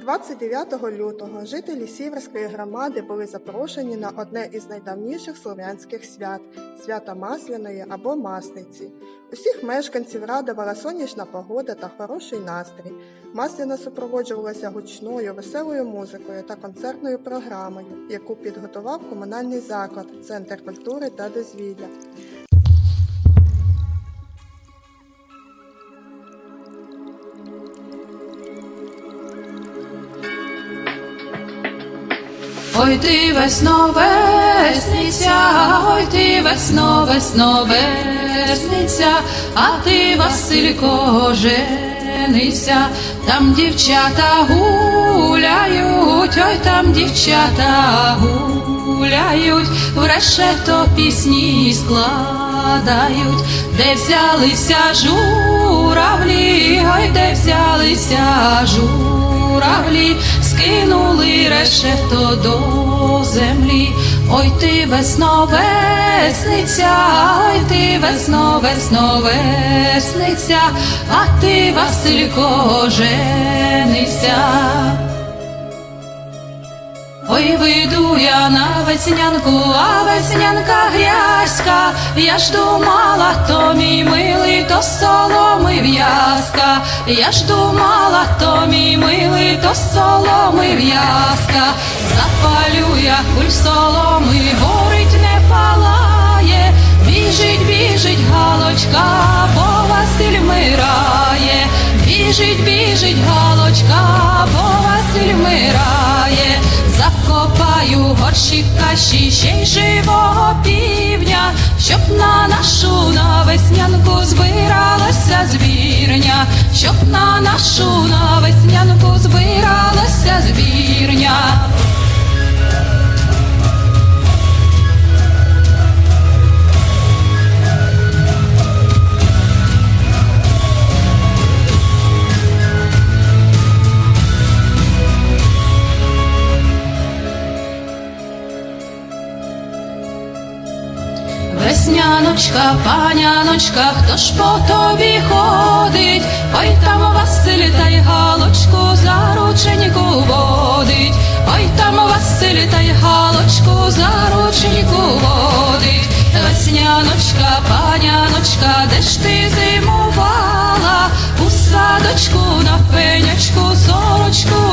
29 лютого жителі Сіверської громади були запрошені на одне із найдавніших слов'янських свят свята Масляної або Масниці. Усіх мешканців радувала сонячна погода та хороший настрій. Масляна супроводжувалася гучною, веселою музикою та концертною програмою, яку підготував комунальний заклад, Центр культури та дозвілля. Ой ти весно весниця, ой ти весно, весно весниця, а ти, Василько, женися, там дівчата гуляють, ой там дівчата гуляють, в решето пісні складають, де взялися журавлі, ой де взялися журавлі, скинули решето до землі. Ой ти весно весниця, ой ти весно, весно весниця, а ти, Василько, женися. Ой, вийду я на веснянку, а веснянка грязька, я ж думала, то мій милий, то соломи в'язка, я ж думала, то мій милий, то соломи в'язка, запалю я куль соломи, горить не палає, біжить, біжить галочка, бо Василь мирає, біжить, біжить галочка, бо Василь мирає. Закопаю горщик каші, ще й живого півня, щоб на нашу навеснянку збиралася звірня, щоб на нашу навеснянку збиралася Весняночка, паняночка, хто ж по тобі ходить? Ой там Василь та й галочку за рученьку водить. Ой там Василь та й галочку за рученьку водить. Весняночка, паняночка, де ж ти зимувала? У садочку на пенячку сорочку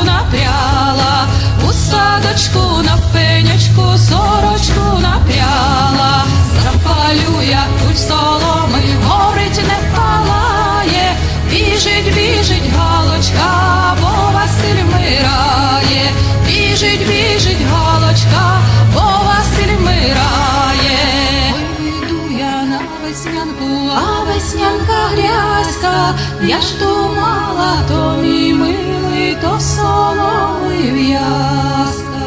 я ж то мала, то мій милий, то соловий в'язка.